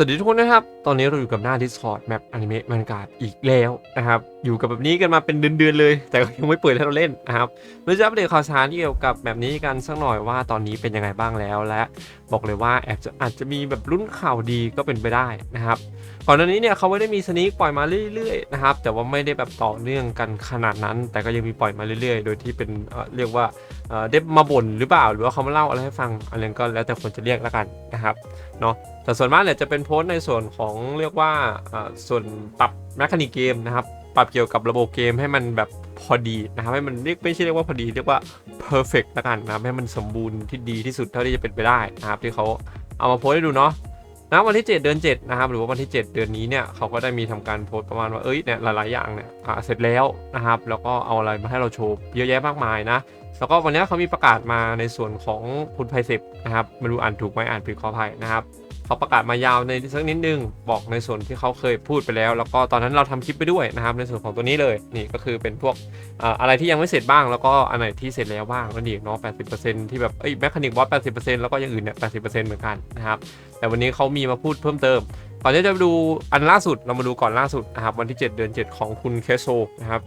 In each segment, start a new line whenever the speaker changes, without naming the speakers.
สวัสดีทุกคนนะครับ ตอนนี้เราอยู่กับหน้า Discord แมปอนิเมะมันการ์ดอีกแล้วนะครับอยู่กับแบบนี้กันมาเป็นเดือนๆเลย แต่ก็ยังไม่เปิดให้เราเล่นนะครับเราจะอัปเดตข่าวสารเกี่ยวกับแบบนี้กันสักหน่อยว่าตอนนี้เป็นยังไงบ้างแล้วและบอกเลยว่าแอบจะอาจจะมีแบบรุ่นข่าวดีก็เป็นไปได้นะครับก่อนหน้านี้เนี่ยเขาไม่ได้มีสนีปล่อยมาเรื่อยๆนะครับแต่ว่าไม่ได้แบบต่อเนื่องกันขนาดนั้น แต่ก็ยังมีปล่อยมาเรื่อยๆ โดยที่เป็นเเรียกว่าเอ่อได้มาบ่นหรือเปล่า หรือว่าเขามาเล่าอะไรให้ฟังอะไรก็แล้วแต่คนจะเรียกแล้วกันนะครับเนาะแต่ส่วนมากเนี่ยจะเป็นโพสต์ในส่วนของเรียกว่าส่วนปรับแมคานิกเกมนะครับ ปรับเกี่ยวกับระบบเกมให้มันแบบพอดีนะครับให้มันเรียกไม่ใช่เรียกว่าพอดีเรียกว่า perfect ละกันนะครับให้มันสมบูรณ์ที่ดีที่สุดเท่าที่จะเป็นไปได้นะครับที่เขาเอามาโพสให้ดูเนาะนะวันที่ 7 เดือน 7 นะครับ หรือว่าวันที่ 7 เดือนนี้เนี่ยเขาก็ได้มีทำการโพสต์ประมาณว่าเอ้ยเนี่ยหลายๆอย่างเนี่ยเสร็จแล้วนะครับ แล้วก็เอาอะไรมาให้เราโชว์เยอะแยะมากมายนะแล้วก็วันนี้เขามีประกาศมาในส่วนของคุณไพศิบนะครับไม่รู้อ่านถูกไหมอ่านผิดขออภัยนะครับ เขาประกาศมายาวในสักนิดนึง บอกในส่วนที่เขาเคยพูดไปแล้ว แล้วก็ตอนนั้นเราทำคลิปไปด้วยนะครับในส่วนของตัวนี้เลยนี่ก็คือเป็นพวกอะไรที่ยังไม่เสร็จบ้าง แล้วก็อันไหนที่เสร็จแล้วบ้างนั่นเองเนาะ80%ที่แบบเอ้ยแมคานิกบอส80%แล้วก็อย่างอื่นเนี่ย80%เหมือนกันนะครับแต่วันนี้เขามีมาพูดเพิ่มเติมก่อนที่จะดูอันล่าสุดเรามาดูก่อนล่าสุดนะครับวันที่ 7 เดือน 7 ของคุณเคโซนะครับ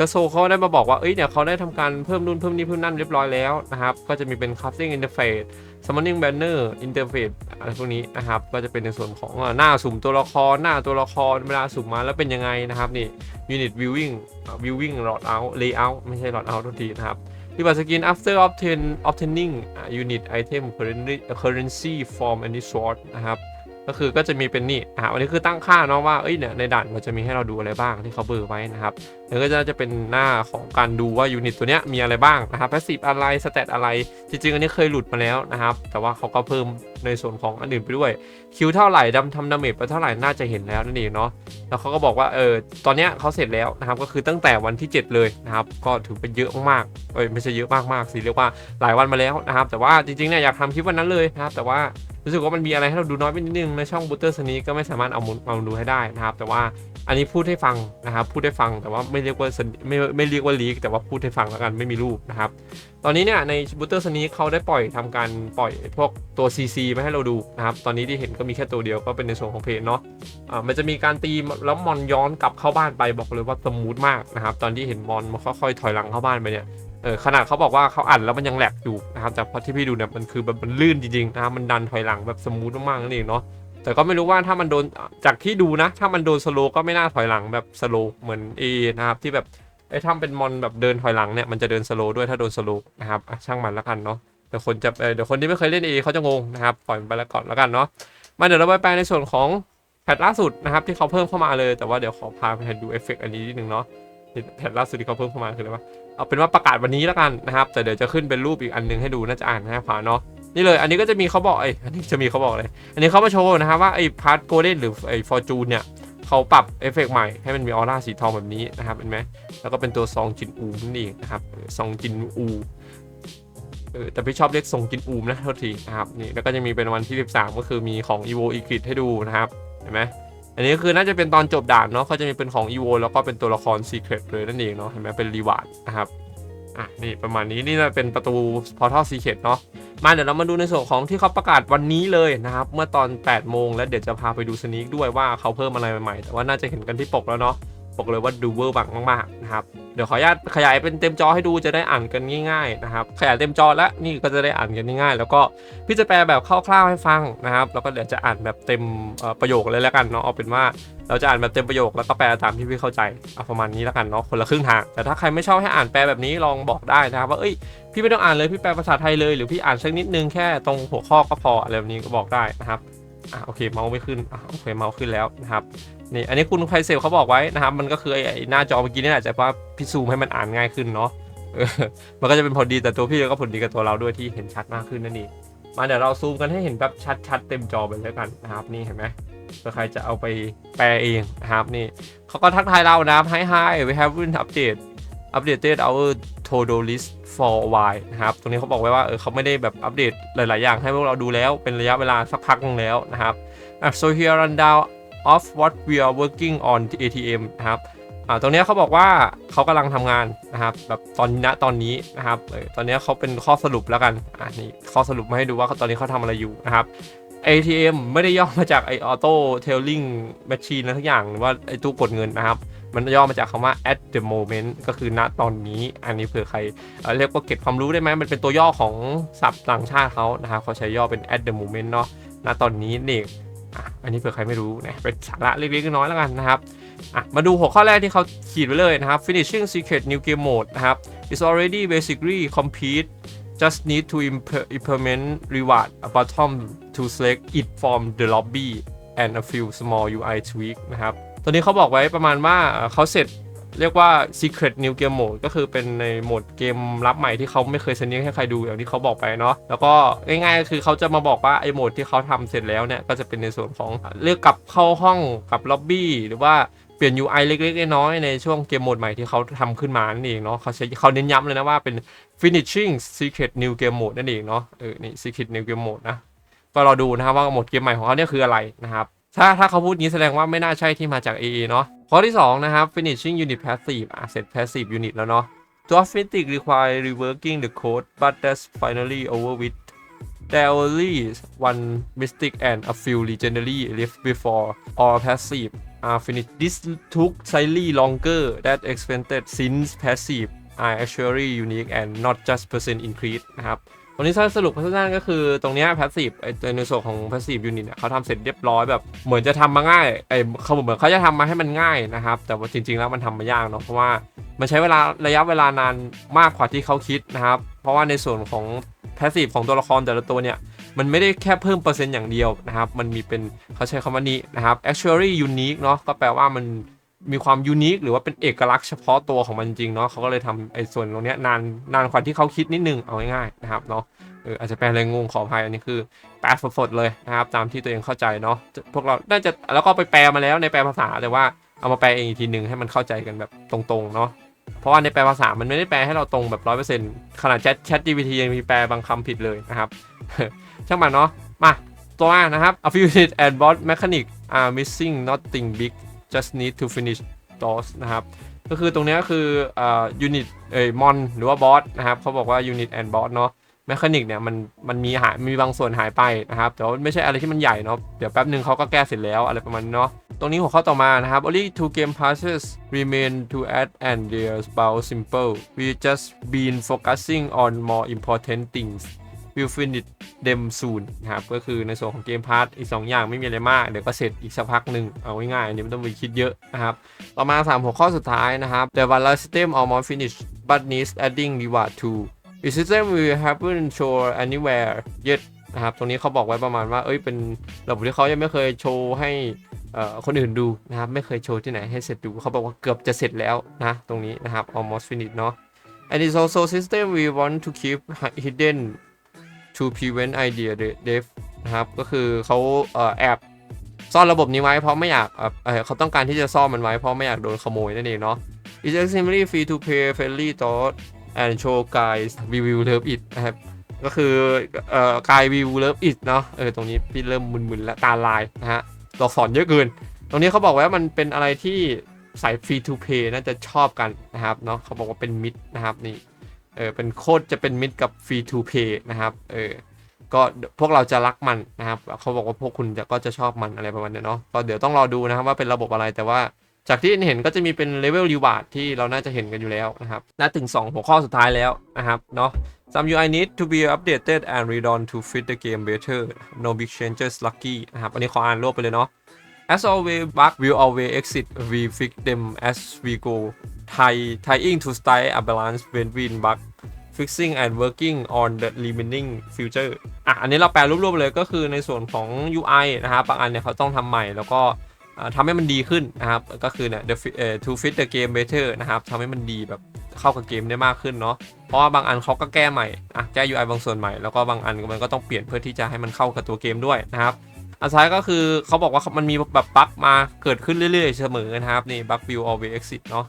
เคโซเขาได้มาบอกว่า เอ้ย เนี่ยเขาได้ทำการเพิ่มนู่นเพิ่มนี่เพิ่มนั่นเรียบร้อยแล้วนะครับ ก็จะมีเป็น crafting interface summoning banner interface อะไรพวกนี้นะครับ ก็จะเป็นในส่วนของหน้าสุ่มตัวละคร หน้าตัวละคร เวลาสุ่มมาแล้วเป็นยังไงนะครับนี่ unit viewing viewing load out layout ไม่ใช่ load out ทุกทีนะครับที่บัตรสกิน after obtain obtaining unit item currency currency from any sort นะครับ ก็คือก็จะมีเป็นนี่อะอันนี้คือตั้งค่าเนาะว่าเอ้ยเนี่ยในด่านมันจะมีให้เราดูอะไรบ้างที่เขาเบอร์ไว้นะครับแล้วก็จะจะเป็นหน้าของการดูว่ายูนิตตัวเนี้ยมีอะไรบ้างนะครับแพสซีฟอะไรสเตตอะไร จริงๆ อันนี้เคยหลุดมาแล้วนะครับ แต่ว่าเขาก็เพิ่มในส่วนของอันอื่นไปด้วย คิวเท่าไหร่ดำทำดาเมจไปเท่าไหร่น่าจะเห็นแล้วนั่นเองเนาะแล้วเขาก็บอกว่าเออตอนเนี้ยเขาเสร็จแล้วนะครับก็คือตั้งแต่วันที่ 7 เลยนะครับก็ถือเป็นเยอะมากๆเอ้ยไม่ใช่เยอะมากๆสิเรียกว่าหลายวันมาแล้วนะครับแต่ว่าจริงๆเนี่ยอยากทำคลิปวันนั้นเลยนะครับแต่ว่า รู้สึกว่ามันมีอะไรให้เราดูน้อยไปนิดนึงในช่องบูเตอร์สนี้ก็ไม่สามารถเอามอาดูให้ได้นะครับ แต่ว่าอันนี้พูดให้ฟังนะครับ พูดให้ฟังแต่ว่าไม่เรียกว่าสนิไม่ไม่เรียกว่าลีกแต่ว่าพูดให้ฟังแล้วกันไม่มีรูปนะครับ ตอนนี้เนี่ยในบูเตอร์สนี้เขาได้ปล่อยทำการปล่อยพวกตัว CC มาให้เราดูนะครับ ตอนนี้ที่เห็นก็มีแค่ตัวเดียวก็เป็นในส่วนของเพจเนาะอ่ามันจะมีการตีแล้วมอนย้อนกลับเข้าบ้านไปบอกเลยว่าสมูทมากนะครับ ตอนที่เห็นมอนมันค่อยๆถอยหลังเข้าบ้านไปเนี่ย เออขนาดเขาบอกว่าเขาอัดแล้วมันยังแหลกอยู่นะครับแต่พอที่พี่ดูเนี่ยมันคือแบบมันลื่นจริงๆนะครับมันดันถอยหลังแบบสมูทมากๆนั่นเองเนาะแต่ก็ไม่รู้ว่าถ้ามันโดนจากที่ดูนะ ถ้ามันโดนสโลว์ก็ไม่น่าถอยหลังแบบสโลว์เหมือนเอนะครับที่แบบไอ้ถ้าเป็นมอนแบบเดินถอยหลังเนี่ยมันจะเดินสโลว์ด้วยถ้าโดนสโลว์นะครับช่างมันแล้วกันเนาะเดี๋ยวคนจะเเดี๋ยวคนที่ไม่เคยเล่นเอเขาจะงงนะครับปล่อยมันไปแล้วก่อนแล้วกันเนาะมาเดี๋ยวเราไปแปลในส่วนของแพทล่าสุดนะครับที่เขาเพิ่มเข้ามาเลยแต่ว่าเดี๋ยวขอพาไปดูเอฟเฟกต์อันนี้นิดนึงเนาะ แพทล่าสุดที่เขาเพิ่มเข้ามาคืออะไรวะเอาเป็นว่าประกาศวันนี้แล้วกันนะครับ แต่เดี๋ยวจะขึ้นเป็นรูปอีกอันหนึงให้ดูน่าจะอ่านง่ายกว่าเนาะนี่เลยอันนี้ก็จะมีเขาบอกไอ้ยอันนี้จะมีเขาบอกเลย อันนี้เขามาโชว์นะครับว่าไอ้พาร์ทโกลเด้นหรือไอ้ฟอร์จูนเนี่ยเขาปรับเอฟเฟกต์ใหม่ให้มันมีออร่าสีทองแบบนี้นะครับเห็นไหมแล้วก็เป็นตัวซองจินอูนั่นเองนะครับซองจินอูเออแต่พี่ชอบเรียกซองจินอูมนะโทษทีนะครับนี่แล้วก็จะมีเป็นวันที่ 13 ก็คือมีของ EVO อีกริดให้ดูนะครับเห็นไหม อันนี้คือน่าจะเป็นตอนจบด่านเนาะเขาจะมีเป็นของอีโวแล้วก็เป็นตัวละครซีเครตเลยนั่นเองเนาะเห็นไหมเป็นรีวาร์ดนะครับอะนี่ประมาณนี้นี่จะเป็นประตูพอร์ทัลซีเครตเนาะมาเดี๋ยวเรามาดูในส่วนของที่เขาประกาศวันนี้เลยนะครับ เมื่อตอน8โมงแล้วเดี๋ยวจะพาไปดูสนีกด้วยว่าเขาเพิ่มอะไรใหม่ๆแต่ว่าน่าจะเห็นกันที่ปกแล้วเนาะ บอกเลยว่าดูเวอร์บังมากๆนะครับเดี๋ยวขออนุญาตขยายเป็นเต็มจอให้ดูจะได้อ่านกันง่ายๆนะครับขยายเต็มจอแล้วนี่ก็จะได้อ่านกันง่ายๆ แล้วก็พี่จะแปลแบบคร่าวๆให้ฟังนะครับ แล้วก็เดี๋ยวจะอ่านแบบเต็มประโยคเลยแล้วกันเนาะเอาเป็นว่าเราจะอ่านแบบเต็มประโยคแล้วก็แปลตามที่พี่เข้าใจเอาประมาณนี้แล้วกันเนาะคนละครึ่งทางแต่ถ้าใครไม่ชอบให้อ่านแปลแบบนี้ลองบอกได้นะครับว่าเอ้ยพี่ไม่ต้องอ่านเลยพี่แปลภาษาไทยเลยหรือพี่อ่านสักนิดนึงแค่ตรงหัวข้อก็พออะไรแบบนี้ก็บอกได้นะครับอะโอเคเมาส์ไม่ขึ้นอะโอเคเมาส์ขึ้นแล้วนะครับ นี่อันนี้คุณไพเซลเขาบอกไว้นะครับ มันก็คือไอ้หน้าจอเมื่อกี้นี่แหละแต่ว่าพี่ซูมให้มันอ่านง่ายขึ้นเนาะมันก็จะเป็นผลดีแต่ตัวพี่ก็ผลดีกับตัวเราด้วยที่เห็นชัดมากขึ้นนั่นเองมาเดี๋ยวเราซูมกันให้เห็นแบบชัดๆเต็มจอไปเลยกันนะครับนี่เห็นไหมเผื่อใครจะเอาไปแปลเองนะครับนี่เขาก็ทักทายเรานะครับ Hi hi we have been update updated our todo list for a while นะครับ ตรงนี้เขาบอกไว้ว่าเออเขาไม่ได้แบบอัปเดตหลาย ๆ อย่างให้พวกเราดูแล้วเป็นระยะเวลาสักพักนึงแล้วนะครับ so here rundown of what we are working on ATM นะครับตรงนี้เขาบอกว่าเขากำลังทำงานนะครับแบบตอนนี้ณตอนนี้นะครับเออตอนนี้เขาเป็นข้อสรุปแล้วกันอ่านี่ข้อสรุปมาให้ดูว่าตอนนี้เขาทำอะไรอยู่นะครับ ATM ไม่ได้ย่อมาจากไอ Auto Telling Machine อะไรทุกอย่างหรือว่าไอตู้กดเงินนะครับ มันย่อมาจากคำว่า at the moment ก็คือณตอนนี้ อันนี้เผื่อใครเอ่อเรียกว่าเก็บความรู้ได้ไหมมันเป็นตัวย่อของศัพท์ต่างชาติเขานะครับเขาใช้ย่อเป็น at the moment เนาะณตอนนี้นี่ อะอันนี้เผื่อใครไม่รู้นะเป็นสาระเล็กๆน้อยๆแล้วกันนะครับอะมาดูหัวข้อแรกที่เขาขีดไว้เลยนะครับ finishing secret new game mode นะครับ is already basically complete just need to implement reward a bottom to select it from the lobby and a few small UI tweak นะครับ ตัวนี้เขาบอกไว้ประมาณว่าเขาเสร็จ เรียกว่า Secret New Game Mode ก็คือเป็นในโหมดเกมลับใหม่ที่เขาไม่เคยเสนอให้ใครดูอย่างที่เขาบอกไปเนาะแล้วก็ง่ายๆก็คือเขาจะมาบอกว่าไอ้โหมดที่เขาทำเสร็จแล้วเนี่ยก็จะเป็นในส่วนของเลือกกลับเข้าห้องกับล็อบบี้หรือว่าเปลี่ยน UI เล็กๆ น้อยๆในช่วงเกมโหมดใหม่ที่เขาทำขึ้นมานั่นเองเนาะเขาใช้เขาเน้นย้ำเลยนะว่าเป็น finishing secret new game mode นั่นเองเนาะเออนี่ secret new game mode นะ ก็รอดูนะครับว่าโหมดเกมใหม่ของเขาเนี่ยคืออะไรนะครับ ถ้าถ้าเขาพูดงี้แสดงว่าไม่น่าใช่ที่มาจาก AA เนาะข้อที่ 2 นะครับ finishing unit passive อะเสร็จ passive unit แล้วเนาะ to authentic require reworking the code but that's finally over with there are only one mystic and a few legendary left before all passive are finished this took slightly longer that expected since passive are actually unique and not just percent increase นะครับ วันนี้สรุปสั้นๆก็คือตรงเนี้ย passive ไอ้ในส่วนของ passive unit เนี่ยเขาทำเสร็จเรียบร้อยแบบเหมือนจะทำมาง่ายไอ้เขาเหมือนเขาจะทำมาให้มันง่ายนะครับ แต่ว่าจริง ๆ แล้วมันทำมายากเนาะเพราะว่ามันใช้เวลาระยะเวลานานมากกว่าที่เขาคิดนะครับ เพราะว่าในส่วนของ passive ของตัวละครแต่ละตัวเนี่ยมันไม่ได้แค่เพิ่มเปอร์เซ็นต์อย่างเดียวนะครับ มันมีเป็นเขาใช้คำว่านี้นะครับ actually unique เนาะก็แปลว่ามัน มีความยูนิคหรือว่าเป็นเอกลักษณ์เฉพาะตัวของมันจริงเนาะเขาก็เลยทำไอ้ส่วนตรงเนี้ยนานนานกว่าที่เขาคิดนิดนึงเอาง่ายๆนะครับเนาะเอออาจจะแปลอะไรงงขออภัยอันนี้คือแปลสดๆเลยนะครับตามที่ตัวเองเข้าใจเนาะพวกเราน่าจะแล้วก็ไปแปลมาแล้วในแปลภาษาแต่ว่าเอามาแปลเองอีกทีหนึ่งให้มันเข้าใจกันแบบตรงๆเนาะเพราะว่าในแปลภาษามันไม่ได้แปลให้เราตรงแบบร้อยเปอร์เซ็นต์ขนาดแชทแชท GPT ยังมีแปลบางคำผิดเลยนะครับช่างมันเนาะมาตัวมานะครับ a few unit and boss mechanic are missing nothing big just need to finish those นะครับ ก็คือตรงนี้คืออ่า unit เอ่ยมอนหรือว่าบอสนะครับเขาบอกว่า unit and boss เนาะแมคานิกเนี่ยมันมันมีหายมีบางส่วนหายไปนะครับแต่ว่าไม่ใช่อะไรที่มันใหญ่เนาะเดี๋ยวแป๊บหนึ่งเขาก็แก้เสร็จแล้วอะไรประมาณเนาะตรงนี้หัวข้อต่อมานะครับ only two game passes remain to add and they're about simple we just been focusing on more important things we'll finish them soon นะครับก็คือในส่วนของเกมพาร์ทอีก 2 อย่างไม่มีอะไรมาก เดี๋ยวก็เสร็จอีกสักพักหนึ่งเอาง่ายๆอันนี้ไม่ต้องไปคิดเยอะนะครับ ต่อมา 3 หัวข้อสุดท้ายนะครับ the valor system almost finished but needs adding reward to The system will happen show anywhere yet นะครับตรงนี้เขาบอกไว้ประมาณว่าเอ้ยเป็นระบบที่เขายังไม่เคยโชว์ให้คนอื่นดูนะครับไม่เคยโชว์ที่ไหนให้เสร็จดูเขาบอกว่าเกือบจะเสร็จแล้วนะตรงนี้นะครับ almost finished เนาะ and it's also system we want to keep hidden to prevent idea death นะครับ ก็คือเขาเออแอบซ่อนระบบนี้ไว้เพราะไม่อยากเออเขาต้องการที่จะซ่อนมันไว้เพราะไม่อยากโดนขโมยนั่นเองเนาะ It's extremely free to play friendly thought and show guys we will love it นะครับ ก็คือเอ่อกาย we will love it เนาะ เออ ตรงนี้พี่เริ่มมึนๆแล้วตาลายนะฮะ ตัวอักษรเยอะเกิน ตรงนี้เขาบอกว้ว่ามันเป็นอะไรที่สาย free to play น่าจะชอบกันนะครับเนาะเขาบอกว่าเป็นมิดนะครับนี่ เออเป็นโคตรจะเป็นมิดกับ free to play นะครับเออก็พวกเราจะรักมันนะครับ เขาบอกว่าพวกคุณจะก็จะชอบมันอะไรประมาณนี้เนาะก็เดี๋ยวต้องรอดูนะครับว่าเป็นระบบอะไรแต่ว่าจากที่เห็นก็จะมีเป็นเลเวลรีวาร์ดที่เราน่าจะเห็นกันอยู่แล้วนะครับและถึง 2 หัวข้อสุดท้ายแล้วนะครับเนาะ Some UI need to be updated and redone to fit the game better no big changes lucky นะครับ อันนี้ขออ่านรวบไปเลยเนาะ As always bug will always exit we fix them as we go tie tying to style a balance between bug fixing and working on the remaining future อะ อันนี้เราแปลรวบๆเลยก็คือในส่วนของ UI นะครับบางอันเนี่ยเขาต้องทำใหม่แล้วก็ทำให้มันดีขึ้นนะครับ ก็คือเนี่ย the to fit the game better นะครับทำให้มันดีแบบเข้ากับเกมได้มากขึ้นเนาะ เพราะว่าบางอันเขาก็แก้ใหม่ อะ แก้ UI บางส่วนใหม่ แล้วก็บางอันมันก็ต้องเปลี่ยนเพื่อที่จะให้มันเข้ากับตัวเกมด้วยนะครับ อันท้ายก็คือเขาบอกว่ามันมีแบบบั๊กมาเกิดขึ้นเรื่อยๆ เสมอนะครับนี่บั๊ก will always exit เนาะ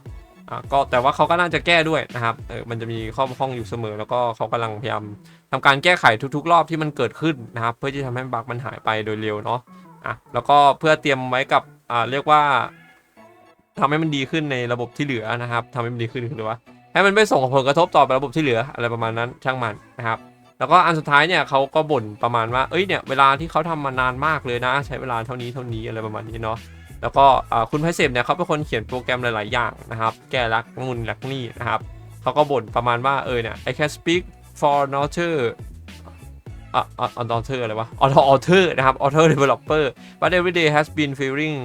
อะก็แต่ว่าเขาก็น่าจะแก้ด้วยนะครับเออมันจะมีข้อบกพร่องอยู่เสมอ แล้วก็เขากำลังพยายามทำการแก้ไขทุกๆ รอบที่มันเกิดขึ้นนะครับ เพื่อที่จะทำให้บั๊กมันหายไปโดยเร็วเนาะอะแล้วก็เพื่อเตรียมไว้กับอ่าเรียกว่าทำให้มันดีขึ้นในระบบที่เหลือนะครับทำให้มันดีขึ้นคือว่าให้มันไม่ส่งผลกระทบต่อระบบที่เหลืออะไรประมาณนั้นช่างมันนะครับ แล้วก็อันสุดท้ายเนี่ยเขาก็บ่นประมาณว่าเอ้ยเนี่ยเวลาที่เขาทำมานานมากเลยนะ ใช้เวลาเท่านี้เท่านี้อะไรประมาณนี้เนาะแล้วก็คุณไพเซมเนี่ยเขาเป็นคนเขียนโปรแกรมหลาย ๆ อย่างนะครับแก้รักมุนรักนี่นะครับเขาก็บ่นประมาณว่าเออเนี่ย I can speak for another อะอะ author อะไรวะ author author นะครับ author developer but every day has been feeling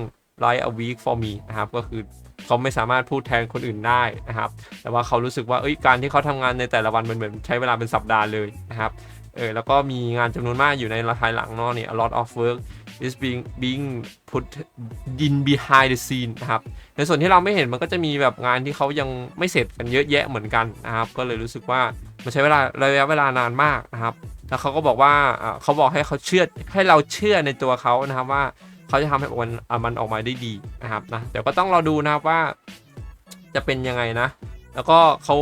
like a week for me นะครับ ก็คือ เขาไม่สามารถพูดแทนคนอื่นได้นะครับ แต่ว่าเขารู้สึกว่าเอ้ยการที่เขาทำงานในแต่ละวันมันเหมือนใช้เวลาเป็นสัปดาห์เลยนะครับเออแล้วก็มีงานจำนวนมากอยู่ในภายหลังเนาะเนี่ย a lot of work is being being put in behind the scene นะครับ ในส่วนที่เราไม่เห็นมันก็จะมีแบบงานที่เขายังไม่เสร็จกันเยอะแยะเหมือนกันนะครับ ก็เลยรู้สึกว่ามันใช้เวลาระยะเวลานานมากนะครับ แล้วเขาก็บอกว่าเขาบอกให้เขาเชื่อให้เราเชื่อในตัวเขานะครับว่า เขาจะทำให้มันอะมันออกมาได้ดีนะครับนะเดี๋ยวก็ต้องรอดูนะครับว่า จะเป็นยังไงนะ แล้วก็เขา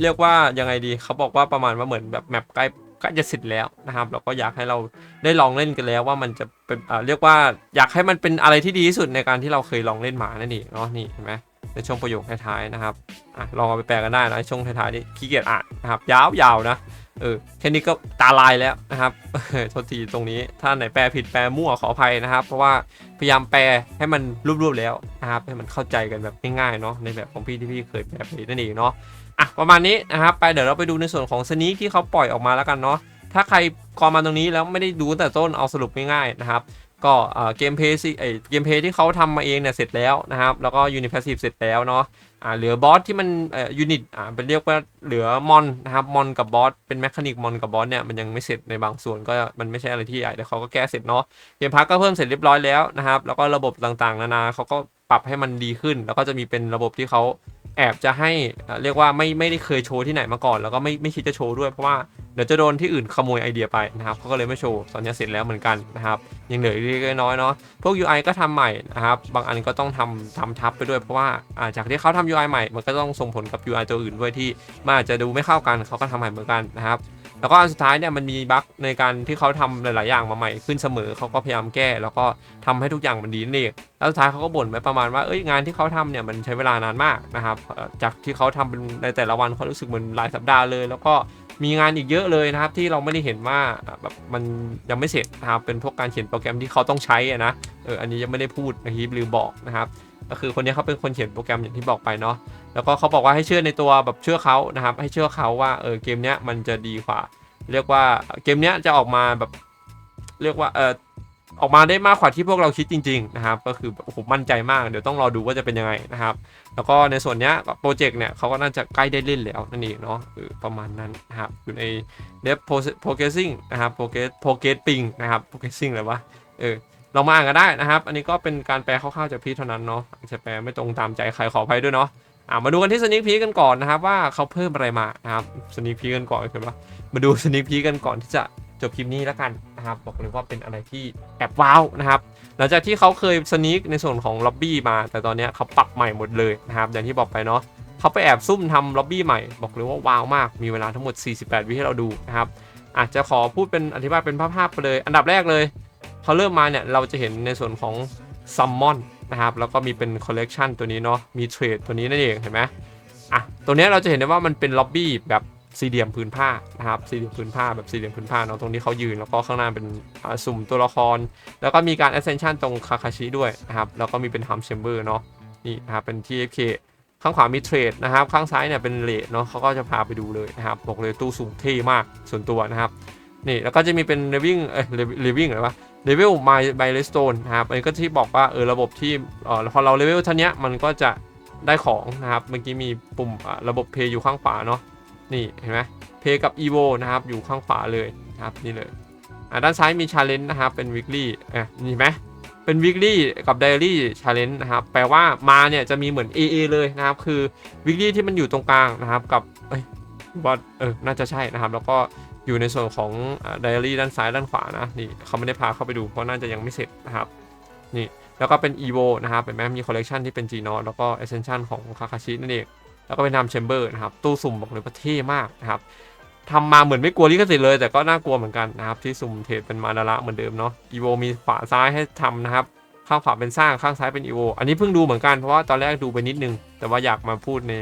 เรียกว่ายังไงดีเขาบอกว่าประมาณว่าเหมือนแบบแมปใกล้ใกล้จะเสร็จแล้วนะครับเราก็อยากให้เราได้ลองเล่นกันแล้วว่ามันจะเป็นเรียกว่าอยากให้มันเป็นอะไรที่ดีที่สุดในการที่เราเคยลองเล่นมานั่นเองเนาะนี่เห็นไหมในช่วงประโยคท้ายๆนะครับอะลองเอาไปแปลกันได้นะช่วงท้ายๆนี่ขี้เกียจอ่านนะครับยาวๆนะ เออแค่นี้ก็ตาลายแล้วนะครับโทษทีตรงนี้ถ้าไหนแปลผิดแปลมั่วขออภัยนะครับ เพราะว่าพยายามแปลให้มันรูปๆแล้วนะครับให้มันเข้าใจกันแบบง่ายๆเนาะในแบบของพี่ที่พี่เคยแปลไปนั่นเองเนาะอะประมาณนี้นะครับไปเดี๋ยวเราไปดูในส่วนของสนีที่เขาปล่อยออกมาแล้วกันเนาะถ้าใครกอมาตรงนี้แล้วไม่ได้ดูแต่ต้นเอาสรุปง่ายๆนะครับ ก็เกมเพย์สิเกมเพย์ที่เขาทำมาเองเนี่ยเสร็จแล้วนะครับ แล้วก็ยูนิเพรสซีฟเสร็จแล้วเนาะอ่าเหลือบอสที่มันเอ่อยูนิตอ่าเป็นเรียกว่าเหลือมอนนะครับมอนกับบอสเป็นแมคานิกมอนกับบอสเนี่ยมันยังไม่เสร็จในบางส่วนก็มันไม่ใช่อะไรที่ใหญ่แต่เขาก็แก้เสร็จเนาะเกมพักก็เพิ่มเสร็จเรียบร้อยแล้วนะครับ แล้วก็ระบบต่างๆ นานาเขาก็ ปรับให้มันดีขึ้น แล้วก็จะมีเป็นระบบที่เขาแอบจะให้เรียกว่าไม่ไม่ได้เคยโชว์ที่ไหนมาก่อน แล้วก็ไม่ไม่คิดจะโชว์ด้วยเพราะว่าเดี๋ยวจะโดนที่อื่นขโมยไอเดียไปนะครับเขาก็เลยไม่โชว์ตอนนี้เสร็จแล้วเหมือนกันนะครับยังเหลือเล็กน้อยเนาะพวก UI ก็ทำใหม่นะครับบางอันก็ต้องทำทำทับไปด้วยเพราะว่าจากที่เขาทำ UI ใหม่ มันก็ต้องส่งผลกับ UI ตัวอื่นด้วยที่มันอาจจะดูไม่เข้ากันเขาก็ทำใหม่เหมือนกันนะครับ แล้วก็อันสุดท้ายเนี่ยมันมีบั๊กในการที่เขาทำหลาย ๆ อย่างมาใหม่ขึ้นเสมอเขาก็พยายามแก้ แล้วก็ทำให้ทุกอย่างมันดีนั่นเองแล้วสุดท้ายเขาก็บ่นไปประมาณว่าเอ้ยงานที่เขาทำเนี่ยมันใช้เวลานานมากนะครับจากที่เขาทำเป็นในแต่ละวันเขารู้สึกเหมือนหลายสัปดาห์เลย แล้วก็มีงานอีกเยอะเลยนะครับที่เราไม่ได้เห็นว่าแบบมันยังไม่เสร็จนะครับเป็นพวกการเขียนโปรแกรมที่เขาต้องใช้นะเอออันนี้ยังไม่ได้พูดนะครับลืมบอกนะครับ ก็คือคนนี้เขาเป็นคนเขียนโปรแกรมอย่างที่บอกไปเนาะแล้วก็เขาบอกว่าให้เชื่อในตัวแบบเชื่อเขานะครับ ให้เชื่อเขาว่าเออเกมเนี้ยมันจะดีกว่า เรียกว่าเกมเนี้ยจะออกมาแบบเรียกว่าเออออกมาได้มากกว่าที่พวกเราคิดจริงๆนะครับ ก็คือโอ้โหมั่นใจมาก เดี๋ยวต้องรอดูว่าจะเป็นยังไงนะครับ แล้วก็ในส่วนเนี้ยโปรเจกต์เนี่ยเขาก็น่าจะใกล้ได้เล่นแล้วนั่นเองเนาะอประมาณนั้นนะครับอยู่ใน dev progressing นะครับ progress progressing นะครับ progressing อะไรวะเออ ลองมาอ่านกันได้นะครับ อันนี้ก็เป็นการแปลคร่าวๆจากพี่เท่านั้นเนาะอาจจะแปลไม่ตรงตามใจใครขออภัยด้วยเนาะอ่ามาดูกันที่สนิคพีกันก่อนนะครับว่าเขาเพิ่มอะไรมานะครับสนิคพีกันก่อนคือว่ามาดูสนิคพีกันก่อนที่จะจบคลิปนี้แล้วกันนะครับบอกเลยว่าเป็นอะไรที่แอบว้าวนะครับหลังจากที่เขาเคยสนิคในส่วนของล็อบบี้มา แต่ตอนนี้เขาปรับใหม่หมดเลยนะครับอย่างที่บอกไปเนาะเขาไปแอบซุ่มทำล็อบบี้ใหม่ บอกเลยว่าว้าวมากมีเวลาทั้งหมด 48 วิให้เราดูนะครับอาจจะขอพูดเป็นอธิบายเป็นภาพๆไปเลย อันดับแรกเลย พอเริ่มมาเนี่ยเราจะเห็นในส่วนของซัมมอนนะครับแล้วก็มีเป็นคอลเลกชันตัวนี้เนาะมีเทรดตัวนี้นั่นเองเห็นไหมอะตัวนี้เราจะเห็นได้ว่ามันเป็นล็อบบี้แบบสี่เหลี่ยมพื้นผ้านะครับสี่เหลี่ยมพื้นผ้าแบบสี่เหลี่ยมพื้นผ้าเนาะตรงที่เขายืนแล้วก็ข้างหน้าเป็นสุ่มตัวละคร แล้วก็มีการ ascension ตรงคาคาชิด้วยนะครับแล้วก็มีเป็น hum chamber เนาะนี่นะครับเป็น TFK ข้างขวามีเทรดนะครับข้างซ้ายเนี่ยเป็นเลทเนาะเขาก็จะพาไปดูเลยนะครับบอกเลยตู้สูงเท่มากส่วนตัวนะครับนี่แล้วก็จะมีเป็น living เอ้ย living อะไรวะ เลเวล my by redstone นะครับอันนี้ก็ที่บอกว่าเออระบบที่เออพอเราเลเวลเท่านี้มันก็จะได้ของนะครับ เมื่อกี้มีปุ่มะระบบ pay อยู่ข้างขวาเนาะนี่เห็นไหม pay กับ evo นะครับอยู่ข้างขวาเลยนะครับนี่เลยอะด้านซ้ายมี challenge นะครับเป็น weekly อะนี่เห็นไหมเป็น weekly กับ daily challenge นะครับแปลว่ามาเนี่ยจะมีเหมือน AA เลยนะครับคือ weekly ที่มันอยู่ตรงกลางนะครับกับเอ้ยว่าเออน่าจะใช่นะครับ แล้วก็ อยู่ในส่วนของไดอารี่ด้านซ้ายด้านขวานะนี่เขาไม่ได้พาเข้าไปดูเพราะน่าจะยังไม่เสร็จนะครับนี่แล้วก็เป็น EVO นะครับเห็นไหมมีคอลเลกชันที่เป็น G n o แล้วก็ Ascension ของคาคาชินั่นเอง แล้วก็เป็นทำแชมเบอร์นะครับ ตู้สุ่มบอกเลยว่าเท่มากนะครับทำมาเหมือนไม่กลัวลิขสิทธิ์เลย แต่ก็น่ากลัวเหมือนกันนะครับ ที่สุ่มเทรดเป็นมาดาระเหมือนเดิมเนาะ EVO มีขวาซ้ายให้ทำนะครับ ข้างขวาเป็นสร้างข้างซ้ายเป็น EVO อันนี้เพิ่งดูเหมือนกันเพราะว่าตอนแรกดูไปนิดนึง แต่ว่าอยากมาพูดใน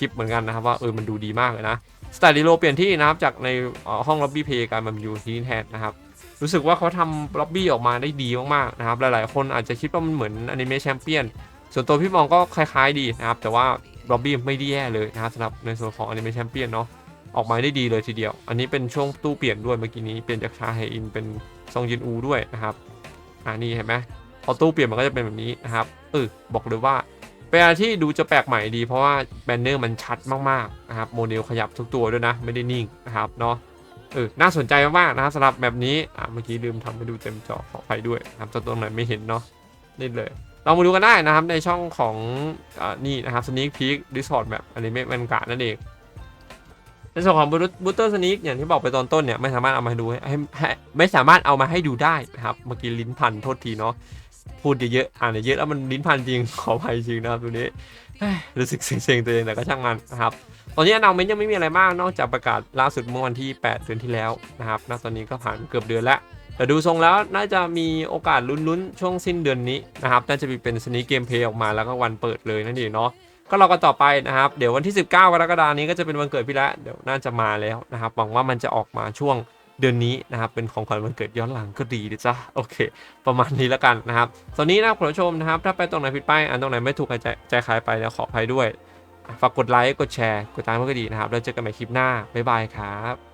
คลิปเหมือนกันนะครับว่าเออมันดูดีมากเลยนะสไตลิโลเปลี่ยนที่นะครับจากในห้องล็อบบี้เพย์กลายมาอยู่ที่นี่แทนนะครับรู้สึกว่าเขาทำล็อบบี้ออกมาได้ดีมากๆนะครับหลายๆ คนอาจจะคิดว่ามันเหมือนอนิเมะแชมเปี้ยนส่วนตัวพี่มองก็คล้ายๆดีนะครับแต่ว่าล็อบบี้ไม่ได้แย่เลยนะครับสำหรับในส่วนของอนิเมะแชมเปี้ยนเนาะออกมาได้ดีเลยทีเดียว อันนี้เป็นช่วงตู้เปลี่ยนด้วยเมื่อกี้นี้เปลี่ยนจากชาไฮอินเป็นซองยินอูด้วยนะครับอ่านี่เห็นไหมพอตู้เปลี่ยนมันก็จะเป็นแบบนี้นะครับเออบอกเลยว่า เป็นอะไรที่ดูจะแปลกใหม่ดีเพราะว่าแบนเนอร์มันชัดมากๆนะครับโมเดลขยับทุกตัวด้วยนะ ไม่ได้นิ่งนะครับเนาะเออน่าสนใจมากๆนะครับสำหรับแบบนี้อ่าเมื่อกี้ลืมทำให้ดูเต็มจอขอไปด้วยนะครับตัวตรงไหนไม่เห็นเนาะนี่เลยเรามาดูกันได้นะครับในช่องของอ่านี่นะครับ Sneak Peek Discord แบบอนิเมะมันกะนั่นเองในส่วนของบูตเตอร์สนิกอย่างที่บอกไปตอนต้นเนี่ยไม่สามารถเอามาดูให้ให้ให้ไม่สามารถเอามาให้ดูได้นะครับเมื่อกี้ลิ้นพันโทษทีเนาะ พูดเยอะๆอ่านเยอะแล้วมันลิ้นพันจริงขออภัยจริงนะครับตัวนี้เฮ้ยรู้สึกเซ็งๆตัวเองแต่ก็ช่างมันนะครับตอนนี้อนาวเมนยังไม่มีอะไรมากนอกจากประกาศล่าสุดเมื่อวันที่ 8 เดือนที่แล้วนะครับณตอนนี้ก็ผ่านเกือบเดือนแล้วแต่ดูทรงแล้วน่าจะมีโอกาสลุ้นๆ ช่วงสิ้นเดือนนี้นะครับน่าจะมีเป็นสนิเกมเพลย์ออกมาแล้วก็วันเปิดเลยนั่นเองเนาะก็รอกันต่อไปนะครับ เดี๋ยววันที่ 19 กรกฎานี้ก็จะเป็นวันเกิดพี่แล้วเดี๋ยวน่าจะมาแล้วนะครับหวังว่ามันจะออกมาช่วง เดือนนี้นะครับเป็นของขวัญวันเกิดย้อนหลังก็ดีนะจ๊ะโอเค ประมาณนี้แล้วกันนะครับตอนนี้นะครับคุณผู้ชมนะครับ ถ้าไปตรงไหนผิดไปอันตรงไหนไม่ถูกใจใจใครไปแล้วขออภัยด้วยฝากกดไลค์กดแชร์กดตามเพื่อก็ดีนะครับแล้วเจอกันใหม่คลิปหน้าบ๊ายบายครับ